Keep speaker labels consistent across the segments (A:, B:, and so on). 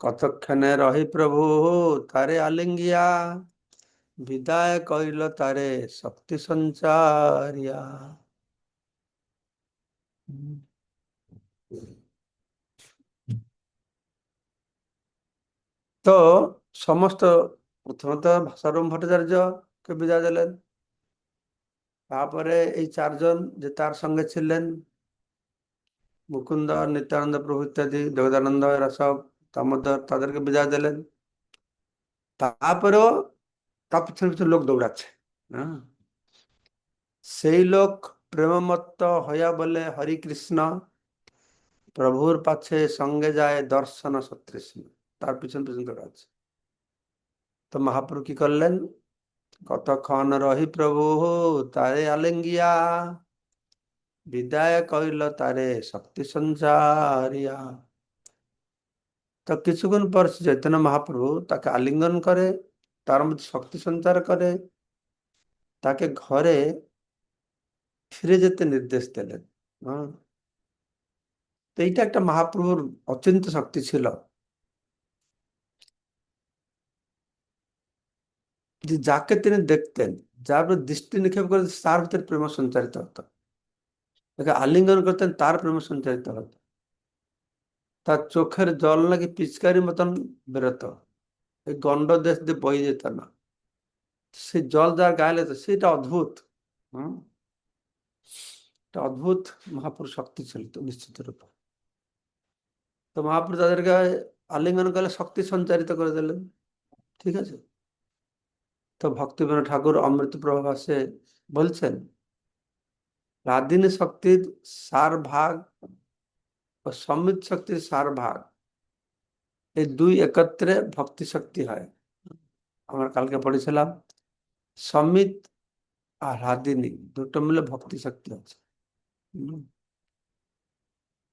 A: কতক্ষণে রহি প্রভু? তারে আলিঙ্গিয়া। বিদায় কইল তারে শক্তি সঞ্চারিয়া। তো সমস্ত প্রথমত ভাষারম ভট্টাচার্যকে বিদায় দিলেন। তারপরে এই চারজন যে তার সঙ্গে ছিলেন, মুকুন্দ, নিত্যানন্দ প্রভু ইত্যাদি জগদানন্দ এরা সব তাদেরকে বিদায় দিলেন। তারপরেও তার পিছনে পিছনে লোক দৌড়াচ্ছে হ্যাঁ সেই লোক প্রেমমত্ত হইয়া বলে, হরি কৃষ্ণ, প্রভুর পাছে সঙ্গে যায় দর্শন সতৃষ্ণ। তার পিছন পিছন দৌড়াচ্ছে। তো মহাপ্রভু কি করলেন? কতক্ষণ রহি প্রভু, তারে আলিঙ্গিয়া, বিদায় কইল তারে শক্তি সঞ্চারিয়া। তো কিছুক্ষণ পর চৈতন্য মহাপ্রভু তাকে আলিঙ্গন করে, তার মধ্যে শক্তি সঞ্চার করে, তাকে ঘরে ফিরে যেতে নির্দেশ দিলেন। তো এইটা একটা মহাপ্রভুর অচিন্ত শক্তি ছিল। যে যাকে তিনি দেখতেন, যার দৃষ্টি নিক্ষেপ করে তার ভিতরে প্রেম সঞ্চারিত হতো। তাকে আলিঙ্গন করতেন, তার প্রেম সঞ্চারিত হতো। তার চোখের জল নাকি পিচকারি মতন বেরোতো? এই গন্ড দেশ দিয়ে বয়ে যেত না। সে জল যার গায়ে লেতো সেটা অদ্ভুত, হম? অদ্ভুত মহাপুরুষ শক্তি ছিল তো নিশ্চিত রূপে। তো মহাপুরুষ তাদেরকে আলিঙ্গন করলে শক্তি সঞ্চারিত করে দিলেন, ঠিক আছে? তো ভক্তিবিনোদ ঠাকুর অমৃত প্রভাসে বলছেন, রাধিনী শক্তির সার ভাগ ও সমৃদ্ধ শক্তির সার ভাগ এই দুই একত্রে ভক্তি শক্তি হয় আমরা কালকে পড়েছিলাম সমিত আর রাধিনী দুটো মিলে ভক্তি শক্তি আছে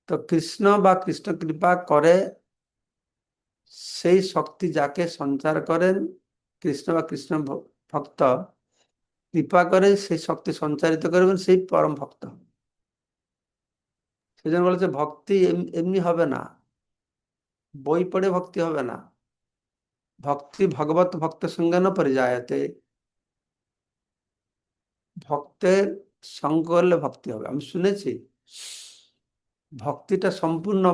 A: তো কৃষ্ণ বা কৃষ্ণ কৃপা করে সেই শক্তি যাকে সঞ্চার করেন কৃষ্ণ বা কৃষ্ণ ভক্ত কৃপা করে সেই শক্তি সঞ্চারিত করবেন সেই পরম ভক্ত সেই জন্য বলেছে, ভক্তি এমনি হবে না। বই পড়ে ভক্তি হবে না। ভক্তি ভগবত ভক্তের সঙ্গে না পরিযায়তে? ভক্তের সঙ্গ করলে ভক্তি হবে। আমি শুনেছি, ভক্তিটা সম্পূর্ণ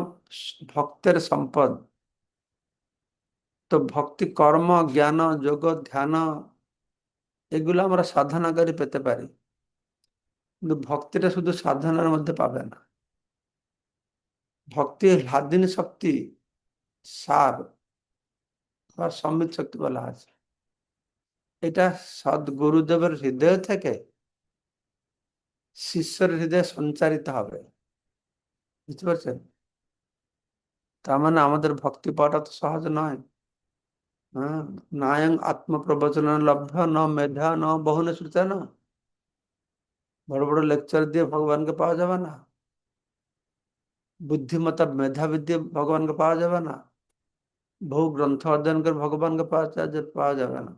A: ভক্তের সম্পদ। তো ভক্তি কর্ম, জ্ঞান, যোগ, ধ্যান, এগুলো আমরা সাধনা করে পেতে পারি। কিন্তু ভক্তিটা শুধু সাধনার মধ্যে পাবে না। ভক্তি হাদিনী শক্তি, সার বা সম্মিত শক্তি বলা আছে। এটা সদ্গুরুদেবের হৃদয় থেকে শিষ্যের হৃদয়ে সঞ্চারিত হবে। বুঝতে পারছেন? তার মানে আমাদের ভক্তি পাওয়াটা তো সহজ নয়। হ্যাঁ নায়ং আত্মপ্রবচন লব্ধ ন মেধা ন বহুনে শ্রুতা না বড় বড় লেকচার দিয়ে ভগবানকে পাওয়া যাবে না। বুদ্ধিমতা মেধাবী দিয়ে ভগবানকে পাওয়া যাবে না বহু গ্রন্থ অধ্যয়ন করে ভগবানকে পাওয়া যাবে না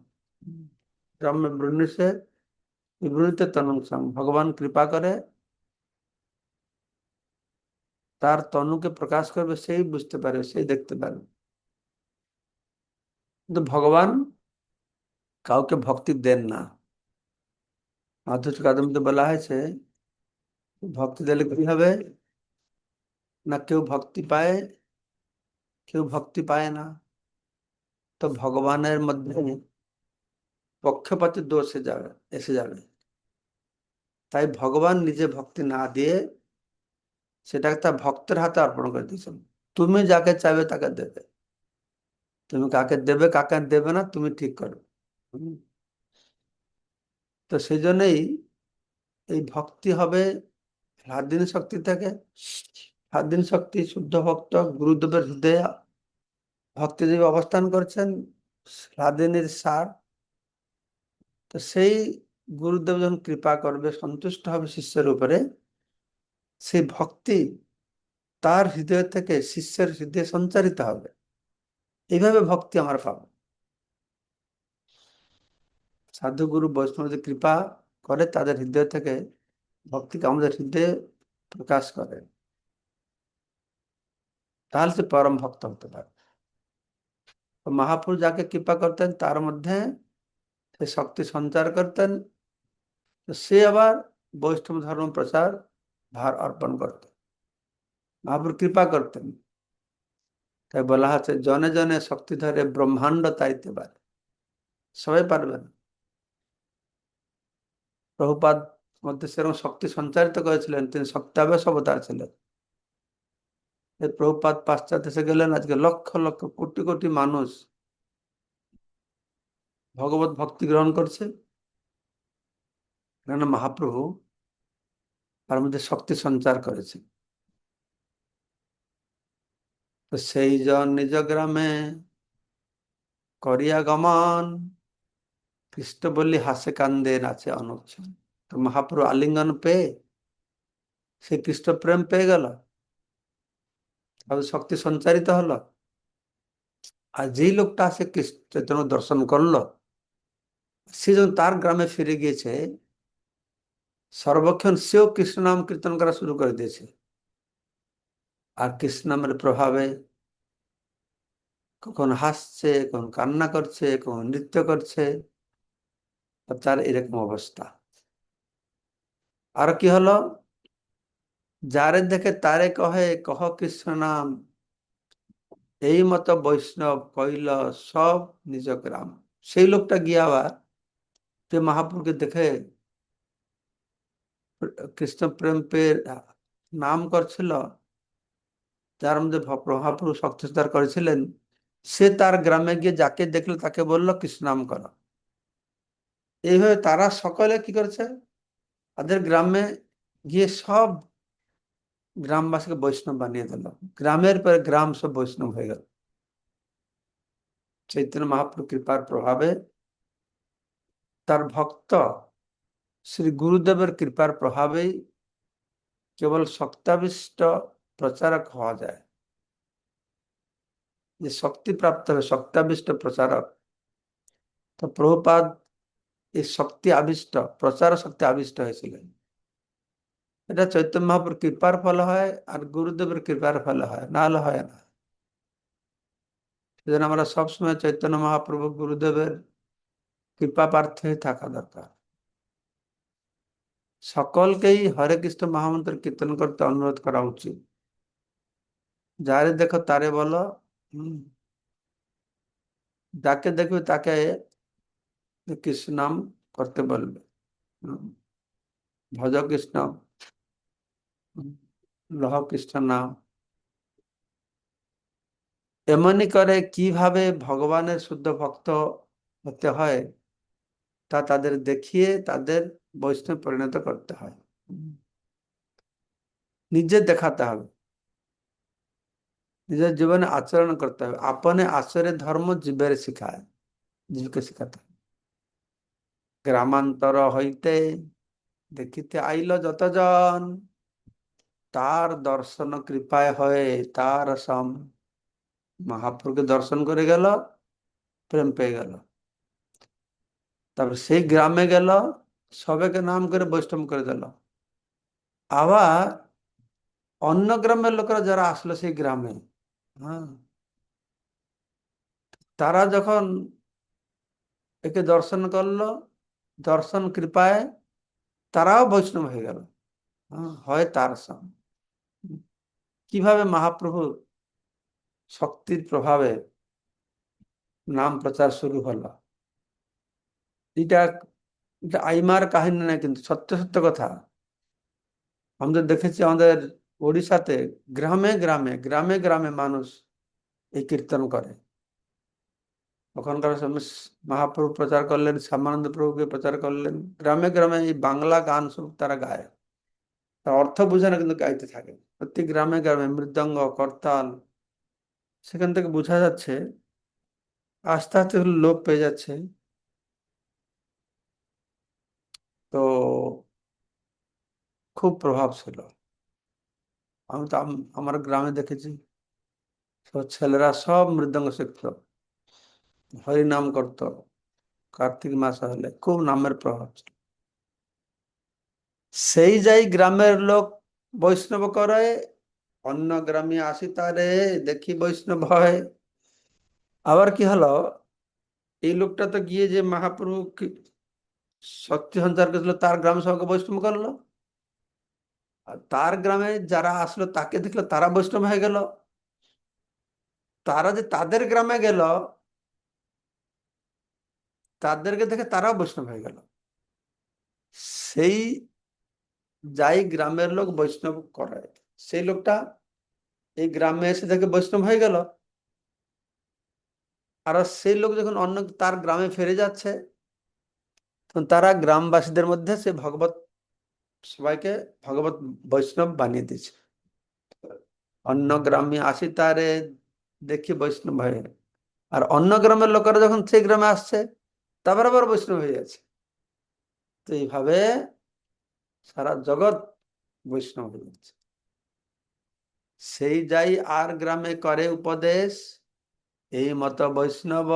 A: বিবৃত ভগবান কৃপা করে তার তনুকে প্রকাশ করবে সেই বুঝতে পারে সেই দেখতে পারে কিন্তু ভগবান কাউকে ভক্তি দেন না মাধুর কাদমতে বলা হয়েছে ভক্তি দিলে কি হবে না কেউ ভক্তি পায় কেউ ভক্তি পায় না তো ভগবানের মধ্যে পক্ষপাতের দোষ যাবে এসে যাবে তাই ভগবান নিজে ভক্তি না দিয়ে সেটা তার ভক্তের হাতে অর্পণ করে দিয়েছেন তুমি যাকে চাইবে তাকে দেবে তুমি কাকে দেবে কাকে দেবে না তুমি ঠিক করো তো সেই জন্যই এই ভক্তি হবে স্বাধীন শক্তি থেকে স্বাধীন শক্তি, শুদ্ধ ভক্ত, গুরুদেবের হৃদয়ে ভক্তিদেব অবস্থান করছেন স্বাধীনের সার। তো সেই গুরুদেব যখন কৃপা করবে, সন্তুষ্ট হবে শিষ্যের উপরে, সেই ভক্তি তার হৃদয় থেকে শিষ্যের হৃদয়ে সঞ্চারিত হবে। এইভাবে ভক্তি আমার পাবো। সাধু গুরু বৈষ্ণব কৃপা করে তাদের হৃদয় থেকে ভক্তিকে আমাদের হৃদয়ে প্রকাশ করে। তাহলে সে পরম ভক্ত হতে পারে তো মহাপুরুষ যাকে কৃপা করতেন, তার মধ্যে সে শক্তি সঞ্চার করতেন সে আবার বৈষ্ণব ধর্ম প্রচার, ভার অর্পণ করতেন। মহাপুর কৃপা করতেন। তাই বলা আছে জনে জনে শক্তি ধরে ব্রহ্মাণ্ড তাইতে পারে। সবাই পারবে না। প্রভুপাদ মধ্যে সেরকম শক্তি সঞ্চারিত করেছিলেন, তিনি শক্তাবেশ অবতার ছিলেন। এই প্রভুপাদ পাশ্চাৎ দেশে গেলেন, আজকে লক্ষ লক্ষ কোটি কোটি মানুষ ভগবত ভক্তি গ্রহণ করছে। কেন মহাপ্রভু তার মধ্যে শক্তি সঞ্চার করেছে। তো সেই জন নিজ গ্রামে করিয়া গমন খ্রিস্ট বললি, হাসে কান্দে, নাচে অনুচ্ছন মহাপ্রভু আলিঙ্গন পেয়ে সে খ্রিস্ট প্রেম পেয়ে গেল। তাহলে শক্তি সঞ্চারিত হলো। আর যেই লোকটা সে কৃষ্ণ চৈতন্য দর্শন করল, সে যখন তার গ্রামে ফিরে গিয়েছে, সর্বক্ষণ সেও কৃষ্ণ নাম কীর্তন করা শুরু করে দিয়েছে। আর কৃষ্ণ নামের প্রভাবে কখন হাসছে, কখন কান্না করছে, কখন নৃত্য করছে, তার এরকম অবস্থা। আর কি হলো? যারে দেখে তারে কহে, কহ কৃষ্ণ নাম। এই মতো বৈষ্ণব কইল সব নিজ গ্রাম সেই লোকটা গিয়ে আবার যে মহাপুরকে দেখে কৃষ্ণ প্রেম পের নাম করছিল। যার মধ্যে মহাপুরুষ শক্তিস্তার করেছিলেন। সে তার গ্রামে গিয়ে যাকে দেখল তাকে বলল, কৃষ্ণ নাম করো। এইভাবে তারা সকলে কি করেছে? তাদের গ্রামে গিয়ে সব গ্রামবাসীকে বৈষ্ণব বানিয়ে দিল। গ্রামের পরে গ্রাম সব বৈষ্ণব হয়ে গেল। চৈতন্য মহাপ্রভু কৃপার প্রভাবে তার ভক্ত শ্রী গুরুদেবের কৃপার প্রভাবেই কেবল শক্তাবিষ্ট প্রচারক হওয়া যায়। যে শক্তি প্রাপ্ত হবে শক্তাবিষ্ট প্রচারক, তো প্রভুপাদ এই শক্তি আবিষ্ট প্রচার শক্তি আবিষ্ট হয়েছিলেন। এটা চৈতন্য মহাপুর কৃপার ফলে হয় আর গুরুদেবের কৃপার ফলে হয় না হলে হয় না। সেজন্য আমরা সবসময় চৈতন্য মহাপ্রভু গুরুদেবের কৃপা প্রার্থী থাকা দরকার। সকলকেই হরে কৃষ্ণ মহামন্ত্র কীর্তন করতে অনুরোধ করা উচিত। যারে দেখো তারে বলো, হম। যাকে দেখবে তাকে কৃষ্ণ নাম করতে বলবে। ভজ কৃষ্ণ লহ কৃষ্ণ নাম। এমনই করে কীভাবে ভগবানের শুদ্ধ ভক্ত হতে হয় তা তাদের দেখিয়ে তাদের বৈষ্ণব পরিণত করতে হয়। নিজে দেখাতে হবে। নিজের জীবনে আচরণ করতে হবে। আপনে আচরে ধর্ম জীবের শিখায়, জীবকে শিখাতে হবে। গ্রামান্তর হইতে দেখিতে আইল যতজন তার দর্শন কৃপায় হয়ে তার সম মহাপুরকে দর্শন করে গেল প্রেম পেয়ে গেল। তারপর সেই গ্রামে গেল সবাইকে নাম করে বৈষ্ণব করে দিল। আবার অন্য গ্রামের লোকেরা যারা আসলো সেই গ্রামে হ্যাঁ তারা যখন একে দর্শন করল দর্শন কৃপায় তারাও বৈষ্ণব হয়ে গেল হ্যাঁ, হয় তার সঙ্গ কীভাবে মহাপ্রভু শক্তির প্রভাবে নাম প্রচার শুরু হলো? এটা এটা আইমার কাহিনী না কিন্তু সত্য সত্য কথা। আমাদের দেখেছি আমাদের ওড়িশাতে গ্রামে গ্রামে গ্রামে গ্রামে মানুষ এই কীর্তন করে। ওখানকার মহাপ্রভু প্রচার করলেন, শ্যামানন্দ প্রভুকে প্রচার করলেন। গ্রামে গ্রামে এই বাংলা গান সব তারা গায়। তার অর্থ বোঝে না, কিন্তু গাইতে থাকে। প্রতি গ্রামে গ্রামে মৃদঙ্গ, করতাল। সেখান থেকে বোঝা যাচ্ছে, আস্তে আস্তে লোক পেয়ে যাচ্ছে। তো খুব প্রভাব ছিল। আমি তো আমার গ্রামে দেখেছি সব ছেলেরা সব মৃদঙ্গ শিখত। হরিনাম করত, কার্তিক মাস হলে, খুব নামের প্রভাব ছিল। সেই যাই গ্রামের লোক বৈষ্ণব করে অন্য গ্রামে আসি তারে, দেখি বৈষ্ণব হয় আবার কি হলো? এই লোকটা তো গিয়ে যে মহাপ্রভু কি- শক্তি সঞ্চার করেছিল, তার গ্রাম সবাইকে বৈষ্ণব করল। আর তার গ্রামে যারা আসলো, তাকে দেখল, তারা বৈষ্ণব হয়ে গেল। তারা যে তাদের গ্রামে গেল, তাদেরকে দেখে তারাও বৈষ্ণব হয়ে গেল। সেই যাই গ্রামের লোক বৈষ্ণব করে, সেই লোকটা এই গ্রামে এসে দেখে বৈষ্ণব হয়ে গেল। আর সেই লোক যখন অন্য তার গ্রামে ফিরে যাচ্ছে, তখন তারা গ্রামবাসীদের মধ্যে সে ভগবত, সবাইকে ভগবত বৈষ্ণব বানিয়ে দিয়েছে। অন্য গ্রামে আসি তারে দেখি বৈষ্ণব হয়ে। আর অন্য গ্রামের লোকেরা যখন সেই গ্রামে আসছে, তারপর আবার বৈষ্ণব হয়ে যাচ্ছে। তো এইভাবে সারা জগৎ বৈষ্ণব হয়ে যাচ্ছে। সেই যাই আর গ্রামে করে উপদেশ, এই মত বৈষ্ণব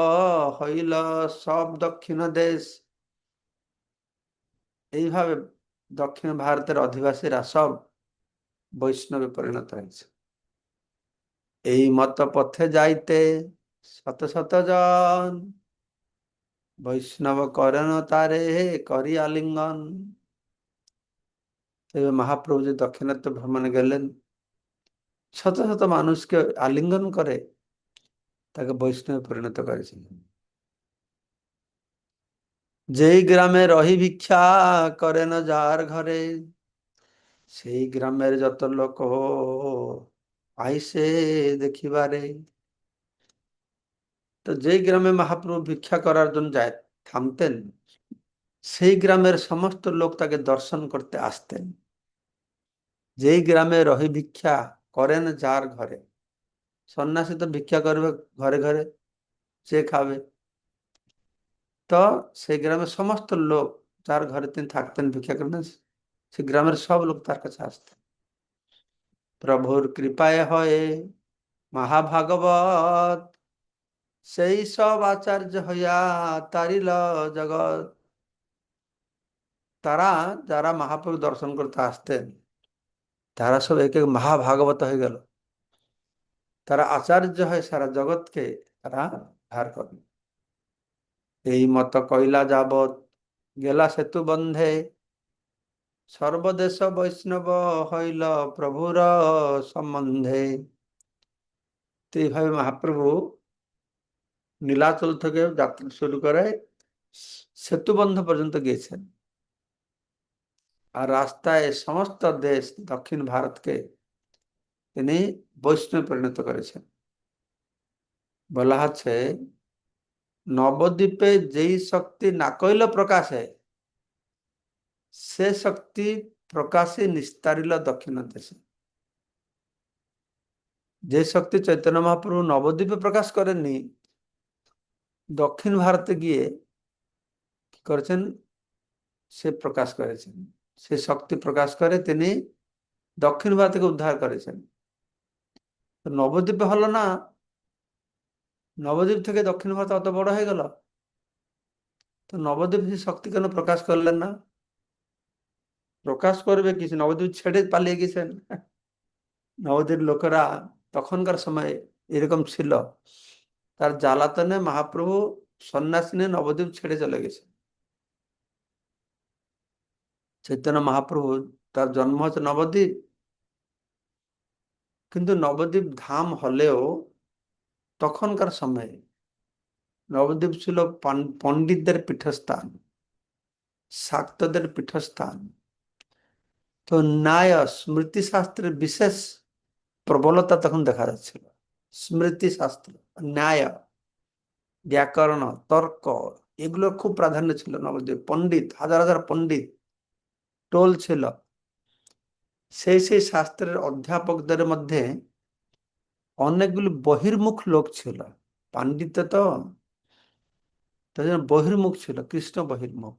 A: হইল সব দক্ষিণ দেশ। এইভাবে দক্ষিণ ভারতের অধিবাসীরা সব বৈষ্ণবে পরিণত হয়েছে। এই মত পথে যাইতে শত শত জন বৈষ্ণব করেন তারে করি আলিঙ্গন তবে মহাপ্রভু যে দক্ষিণাত্য ভ্রমণে গেলেন। শত শত মানুষকে আলিঙ্গন করে তাকে বৈষ্ণবে পরিণত করেছিলেন। যেই গ্রামে রহি ভিক্ষা করেন যার ঘরে, সেই গ্রামের যত লোক আইসে দেখিবারে। তো যেই গ্রামে মহাপ্রভু ভিক্ষা করার জন্য যায়, থামতেন, সেই গ্রামের সমস্ত লোক তাকে দর্শন করতে আসতেন। যেই গ্রামে রহি ভিক্ষা করেন যার ঘরে, সন্ন্যাসী তো ভিক্ষা করবে ঘরে ঘরে, সে খাবে। তো সেই গ্রামের সমস্ত লোক যার ঘরে তিনি থাকতেন, ভিক্ষা করতেন, সে গ্রামের সব লোক তার কাছে আসতেন প্রভুর কৃপায় হয়ে মহাভাগবত সেই সব আচার্য হইয়া তারিল জগৎ, তারা যারা মহাপ্রভু দর্শন করতে আসতেন তারা সব এক এক মহাভাগবত হয়ে গেল। তারা আচার্য হয়ে সারা জগৎকে তারা ধার করল এই মত কইলা যাবৎ গেলা সেতু বন্ধে, সর্বদেশ বৈষ্ণব হইল প্রভুর সম্বন্ধে। তো এইভাবে মহাপ্রভু নীলাচল থেকে যাত্রা শুরু করে সেতুবন্ধ পর্যন্ত গিয়েছেন। আর রাস্তায় সমস্ত দেশ দক্ষিণ ভারতকে তিনি বৈষ্ণব পরিণত করেছেন। বলা হচ্ছে, নবদ্বীপে যেই শক্তি না কইল প্রকাশে, সে শক্তি প্রকাশে নিস্তারিল দক্ষিণ দেশে। যে শক্তি চৈতন্য মহাপ্রভু নবদ্বীপে প্রকাশ করেননি, দক্ষিণ ভারতে গিয়ে কি করেছেন? সে প্রকাশ করেছেন। সে শক্তি প্রকাশ করে, তিনি দক্ষিণ ভারতকে উদ্ধার করেছেন। নবদ্বীপে হলো না, নবদ্বীপ থেকে দক্ষিণ ভারত অত বড় হয়ে গেল? তো নবদ্বীপ সে শক্তি কেন প্রকাশ করলেন না? প্রকাশ করবে কিছু নবদ্বীপ ছেড়ে পালিয়ে গেছেন। নবদ্বীপ লোকেরা তখনকার সময় এরকম ছিল। তার জ্বালাতনে মহাপ্রভু সন্ন্যাসী নিয়ে নবদ্বীপ ছেড়ে চলে গেছে চৈতন্য মহাপ্রভু তার জন্ম হচ্ছে নবদ্বীপ। কিন্তু নবদ্বীপ ধাম হলেও তখনকার সময়ে নবদ্বীপ ছিল পণ্ডিতদের পীঠস্থান, শাক্তদের পীঠস্থান। তো ন্যায় স্মৃতি শাস্ত্রের বিশেষ প্রবলতা তখন দেখা যাচ্ছিল। স্মৃতিশাস্ত্র, ন্যায়, ব্যাকরণ, তর্ক এগুলো খুব প্রাধান্য ছিল নবদ্বীপ। পণ্ডিত, হাজার হাজার পণ্ডিত টোল ছিল। সেই সেই শাস্ত্রের অধ্যাপকদের মধ্যে অনেকগুলি বহির্মুখ লোক ছিল। পাণ্ডিত্য তো বহির্মুখ ছিল, কৃষ্ণ বহির্মুখ।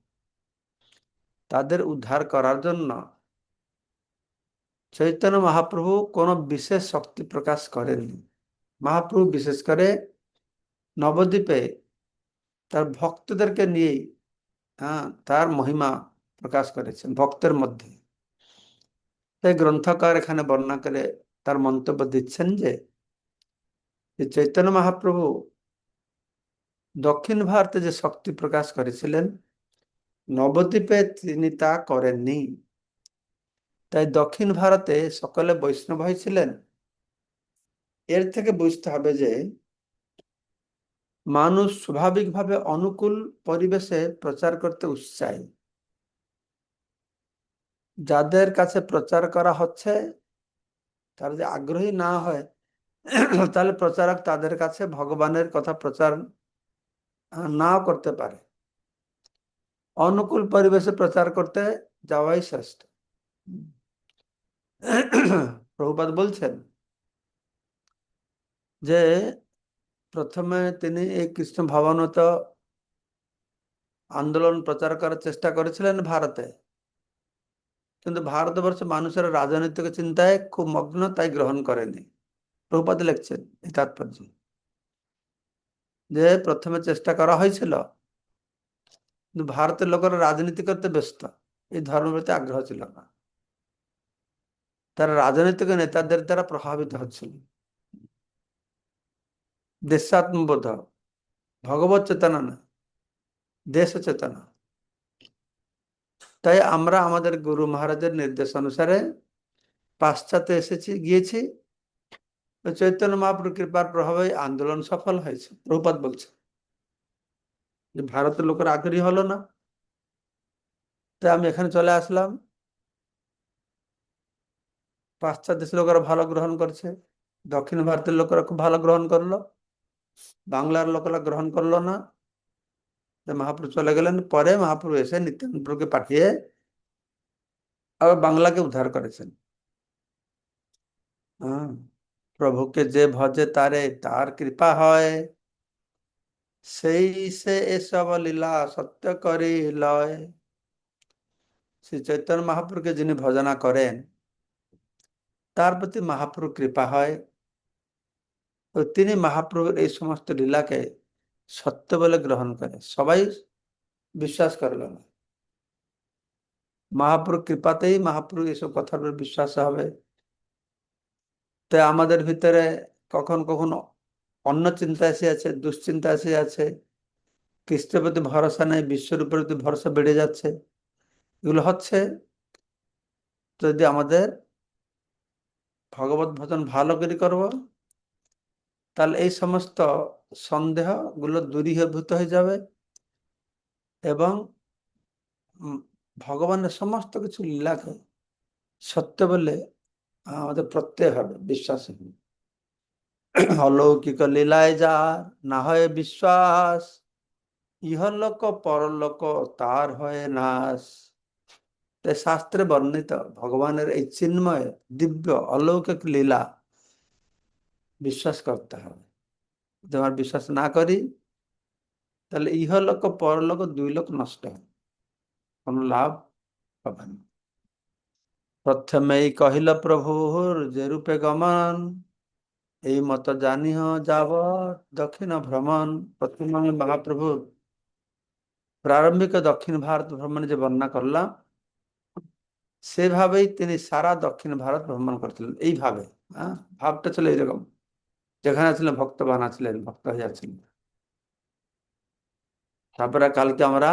A: তাদের উদ্ধার করার জন্য চৈতন্য মহাপ্রভু কোনো বিশেষ শক্তি প্রকাশ করেননি। মহাপ্রভু বিশেষ করে নবদ্বীপে তার ভক্তদেরকে নিয়ে হ্যাঁ তার মহিমা প্রকাশ করেছেন, ভক্তের মধ্যে। তাই গ্রন্থকার এখানে বর্ণনা করে তার মন্তব্য দিচ্ছেন যে চৈতন্য মহাপ্রভু দক্ষিণ ভারতে যে শক্তি প্রকাশ করেছিলেন, নবদ্বীপে তিনি তা করেননি। তাই দক্ষিণ ভারতে সকলে বৈষ্ণব হয়েছিলেন এর থেকে বুঝতে হবে যে, মানুষ স্বাভাবিকভাবে অনুকূল পরিবেশে প্রচার করতে উৎসাহী। যাদের কাছে প্রচার করা হচ্ছে, তারা যদি আগ্রহী না হয়, তাহলে প্রচারক তাদের কাছে ভগবানের কথা প্রচার নাও করতে পারে। অনুকূল পরিবেশে প্রচার করতে যাওয়াই শ্রেষ্ঠ। প্রভুপাদ বলছেন যে, প্রথমে তিনি এই কৃষ্ণ ভাবানত আন্দোলন প্রচার করার চেষ্টা করেছিলেন ভারতে। কিন্তু ভারতবর্ষে মানুষের রাজনৈতিক চিন্তায় খুব মগ্ন, তাই গ্রহণ করেনি। প্রভুপাদ লিখছেন এই তাৎপর্য। যে প্রথমে চেষ্টা করা হয়েছিল, কিন্তু ভারতের লোকেরা রাজনীতি করতে ব্যস্ত। এই ধর্মের প্রতি আগ্রহ ছিল না। তারা রাজনৈতিক নেতাদের দ্বারা প্রভাবিত হচ্ছিল। দেশাত্মবোধ ভগবত চেতনা না দেশ চেতনা তাই আমরা আমাদের গুরু মহারাজের নির্দেশ অনুসারে পাশ্চাত্যে এসেছি, গিয়েছি। চৈতন্য মহাপ্রভুর কৃপার প্রভাবে আন্দোলন সফল হয়েছে প্রভুপাত বলছে। যে ভারতের লোকের আগ্রহী হলো না। তাই আমি এখানে চলে আসলাম। পাশ্চাত্য দেশের লোকেরা ভালো গ্রহণ করছে, দক্ষিণ ভারতের লোকেরা খুব ভালো গ্রহণ করল, বাংলার লোকেরা গ্রহণ করল না। মহাপ্রভু চলে গেলেন পরে মহাপ্রভু এসে নিত্যানন্দকে পাঠিয়ে আবার বাংলাকে উদ্ধার করেছেন প্রভুকে যে ভজে তারে তার কৃপা হয় সেই সে এসব লীলা সত্য করি লয় শ্রী চৈতন্য মহাপ্রভুকে যিনি ভজনা করেন তার প্রতি মহাপ্রভু কৃপা হয় তিনি মহাপ্রভুর এই সমস্ত লীলাকে সত্য বলে গ্রহণ করে। সবাই বিশ্বাস করল না। মহাপ্রভু কৃপাতেই মহাপ্রভু এসব কথার উপর বিশ্বাস হবে। তাই আমাদের ভিতরে কখন কখনো অন্য চিন্তা এসে আছে দুশ্চিন্তা এসে আছে খ্রিস্টের প্রতি ভরসা নেই, বিশ্বের উপর ভরসা বেড়ে যাচ্ছে, এগুলো হচ্ছে যদি আমাদের ভগবত ভজন ভালো করে করব, তাহলে এই সমস্ত সন্দেহগুলো দূরীভূত হয়ে যাবে এবং ভগবানের সমস্ত কিছু লীলাকে সত্য বলে আমাদের প্রত্যয় হবে, বিশ্বাস অলৌকিক লীলায় যার না হয় বিশ্বাস ইহলোক পরলোক তার হয় নাশ। তাই শাস্ত্রে বর্ণিত ভগবানের এই চিন্ময় দিব্য অলৌকিক লীলা বিশ্বাস করতে হবে। আমার বিশ্বাস না করি, তাহলে ইহলোক, পরলোক দুই লোক নষ্ট হবে কোনো লাভ হবে না। প্রথমেই কহিল প্রভুর যে রূপে গমন, এই মত জানিহ যাব দক্ষিণ ভ্রমণ। প্রথমে আমি মহাপ্রভুর প্রারম্ভিক দক্ষিণ ভারত ভ্রমণে যে বর্ণনা করলাম, সেভাবেই তিনি সারা দক্ষিণ ভারত ভ্রমণ করছিলেন। এইভাবে হ্যাঁ? ভাবটা ছিল এইরকম যেখানে ছিলেন ভক্ত বানা ছিলেন ভক্ত হয়ে যাচ্ছিলেন তারপরে কালকে আমরা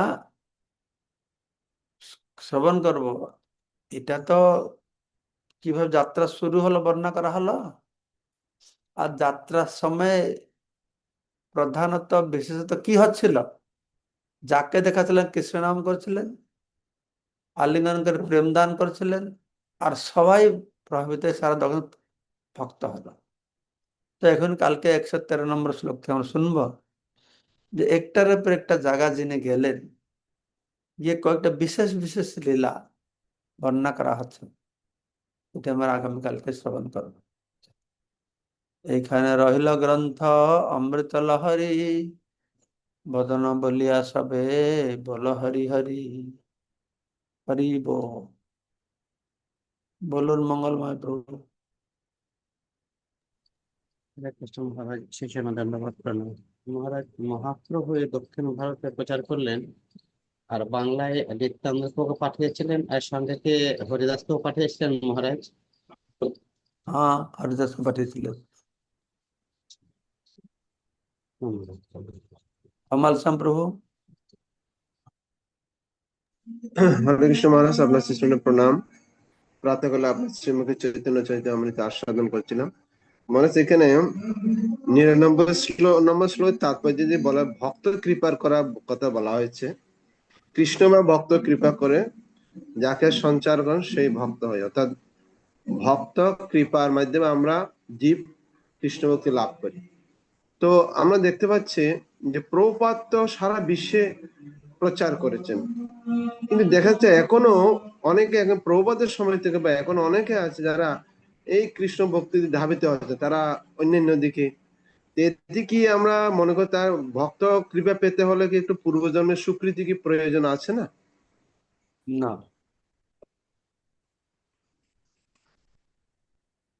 A: শ্রবণ করব। এটা তো কীভাবে যাত্রা শুরু হলো, বর্ণনা করা হলো? আর যাত্রার সময় প্রধানত, বিশেষত কি হচ্ছিল? যাকে দেখাছিলেন কৃষ্ণ নাম করছিলেন, আলিঙ্গন করে প্রেম দান করছিলেন, আর সবাই প্রভাবিত সারা দক্ষিণ ভক্ত হলো। তো এখন কালকে একশো তেরো নম্বর শ্লোক থেকে আমরা শুনব যে একটার উপর একটা জায়গা যিনি গেলেন, গিয়ে কয়েকটা বিশেষ বিশেষ লীলা বর্ণনা করা হচ্ছে। এটা আমরা আগামীকালকে শ্রবণ করব। এইখানে রহিল গ্রন্থ অমৃত লহরি, বদন বলিয়া সবে বল হরি হরি হরি বলুন মঙ্গলময় প্রভু।
B: মহারাজ মহারাজ দক্ষিণ ভারতে প্রচার করলেন আর বাংলায় নিত্যানন্দকে পাঠিয়েছিলেন আর সঙ্গে কে হরিদাসকেও পাঠিয়েছিলেন মহারাজ?
A: হ্যাঁ হরিদাসকে পাঠিয়েছিলেন কমাল
C: হরে কৃষ্ণ মহারাজ আপনার শ্রীষ্ণ প্রণাম। প্রাতকালে আপনার শ্রীমুখী চৈতন্য চৈতন্য আমৃত আস্বাদন করছিলাম। মহারাজ এখানে নিরানব্বই শ্লোক নম্বর শ্লোক তাৎপর্য যে বলা ভক্ত কৃপার করা কথা বলা হয়েছে। কৃষ্ণ বা ভক্ত কৃপা করে যাকে সঞ্চার করেন সেই ভক্ত হয়। অর্থাৎ ভক্ত কৃপার মাধ্যমে আমরা জীব কৃষ্ণ ভক্তি লাভ করি। তো আমরা দেখতে পাচ্ছি যে প্রপাত সারা বিশ্বে প্রচার করেছেন। কিন্তু দেখা যাচ্ছে এখনও অনেকে এখন প্রভুপাতের সময় থেকে বা এখন অনেকে আছে যারা এই কৃষ্ণ ভক্তি ধাবিত হচ্ছে তারা অন্যান্য দিকে। কি আমরা মনে করি তার ভক্ত কৃপা পেতে হলে কি একটু পূর্বজন্মের স্বীকৃতি কি প্রয়োজন আছে না?
A: না।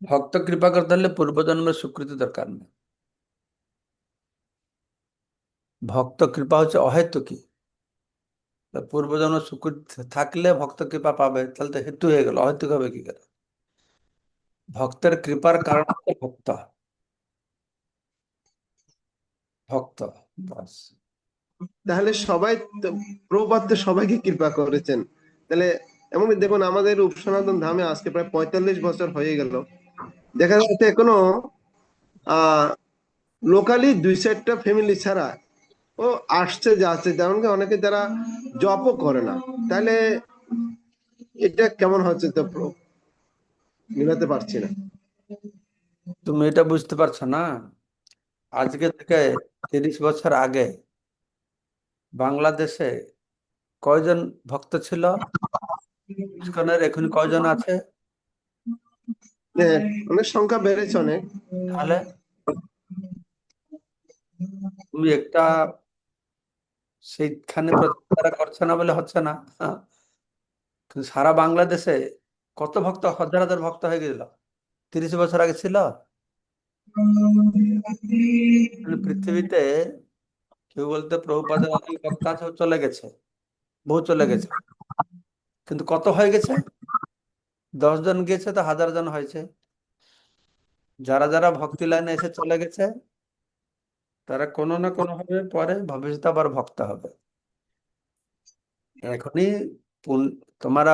A: ভক্ত কৃপা করতে হলে পূর্বজন্মের স্বীকৃতি দরকার নেই। ভক্ত কৃপা হচ্ছে অহেতুকী তা পূর্বজন্মের স্বীকৃতি থাকলে ভক্ত কৃপা পাবে, তাহলে তো হেতু হয়ে গেল, অহেতুক হবে কি করে? ভক্তের কৃপার কারণ ভক্ত। ভক্ত
C: তাহলে সবাই তো সবাইকে কৃপা করেছেন। তাহলে এমন দেখুন, আমাদের উপসনাতন ধামে আজকে প্রায় পঁয়তাল্লিশ বছর হয়ে গেল। দেখা যাচ্ছে এখনও আহ লোকালি দুই চারটা ফ্যামিলি ছাড়া ও আসছে, যাচ্ছে। যেমন কি অনেকে যারা জবও করে না। তাহলে, এটা কেমন হচ্ছে তো প্র- মিলাতে পারছি না।
A: তুমি এটা বুঝতে পারছ না? আজকে থেকে তিরিশ বছর আগে বাংলাদেশে কয়জন ভক্ত ছিল? ইস্কনের এখন কয়জন আছে?
C: অনেক সংখ্যা বেড়েছে অনেক।
A: তাহলে তুমি একটা সেইখানে প্রচার করছে না বলে হচ্ছে না। হ্যাঁ। সারা বাংলাদেশে কত ভক্ত, হাজার হাজার ভক্ত হয়ে গেছিল তিরিশ বছর আগে ছিল। পৃথিবীতে কেউ বলতে প্রভুপাদের অনেক ভক্ত চলে গেছে, বহু চলে গেছে। কিন্তু কত হয়ে গেছে? দশ জন গেছে তো হাজার জন হয়েছে। যারা যারা ভক্তি লাইনে এসে চলে গেছে, তারা কোনো না কোনো ভাবে পরে ভবিষ্যতে আবার ভক্ত হবে। এখনই তোমারা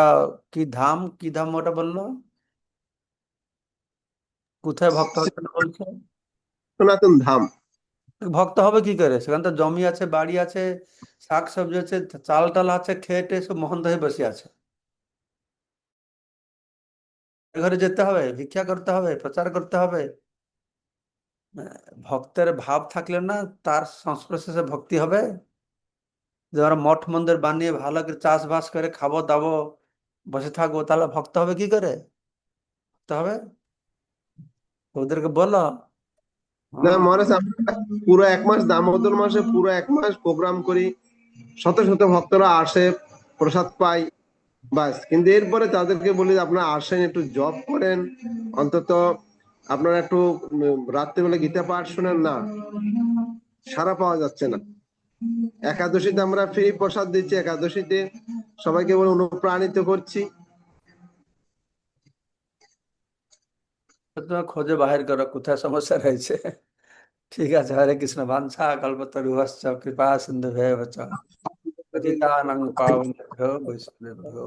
A: কি ধাম কি ধাম ওটা বলল? কোথায় ভক্ত হচ্ছে না বলছো?
C: সনাতন ধাম।
A: ভক্ত হবে কি করে? সেখানে তো জমি আছে বাড়ি আছে শাক সবজি আছে চাল টাল আছে খেয়ে টেয়ে সব মহন্ত হয়ে বসে আছে। ঘরে যেতে হবে ভিক্ষা করতে হবে প্রচার করতে হবে। ভক্তের ভাব থাকলে না তার সংস্পর্শে সে ভক্তি হবে। যে আমরা মঠ মন্দির বানিয়ে ভালো করে চাষবাস করে খাব, দাবো, বসে থাকব, তাহলে ভক্ত হবে কি করে? ভক্ত হবে? ওদেরকে বলো।
C: না মহারাজ পুরো এক মাস, দামোদর মাসে পুরো এক মাস প্রোগ্রাম করি। শত শত ভক্তরা আসে, প্রসাদ পাই বাস কিন্তু এরপরে তাদেরকে বলি, আপনারা আসেন, একটু জব করেন। অন্তত আপনারা একটু রাত্রিবেলা গীতা পাঠ শোনেন, না। সারা পাওয়া যাচ্ছে না। একাদশীতে আমরা ফ্রি প্রসাদ দিচ্ছি একাদশীতে সবাইকে বলে অনুপ্রাণিত করছি।
A: তোমার খোঁজে বাহির করো কোথায় সমস্যা রয়েছে। ঠিক আছে হরে কৃষ্ণ বাঞ্ছা কল্পতরুভশ্চ কৃপা সিন্ধু ভেব চ পতিতানাং পাবনেভ্যো বৈষ্ণবেভ্যো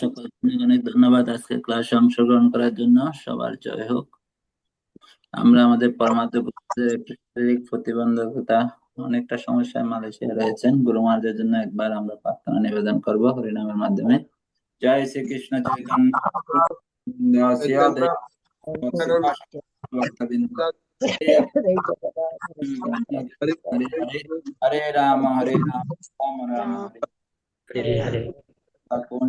D: সকল অনেক অনেক ধন্যবাদ আজকে ক্লাসে অংশগ্রহণ করার জন্য। সবার জয় হোক। আমরা আমাদের পরমাত্ম শারীরিক প্রতিবন্ধকতা অনেকটা সমস্যায় মালয়েশিয়া রয়েছেন। গুরু মহারাজের জন্য একবার আমরা প্রার্থনা নিবেদন করব হরিনামের মাধ্যমে। জয় শ্রীকৃষ্ণ চৈতন্য। হরে রাম হরে রাম রাম রাম হরে
B: হরে হরে
D: আপন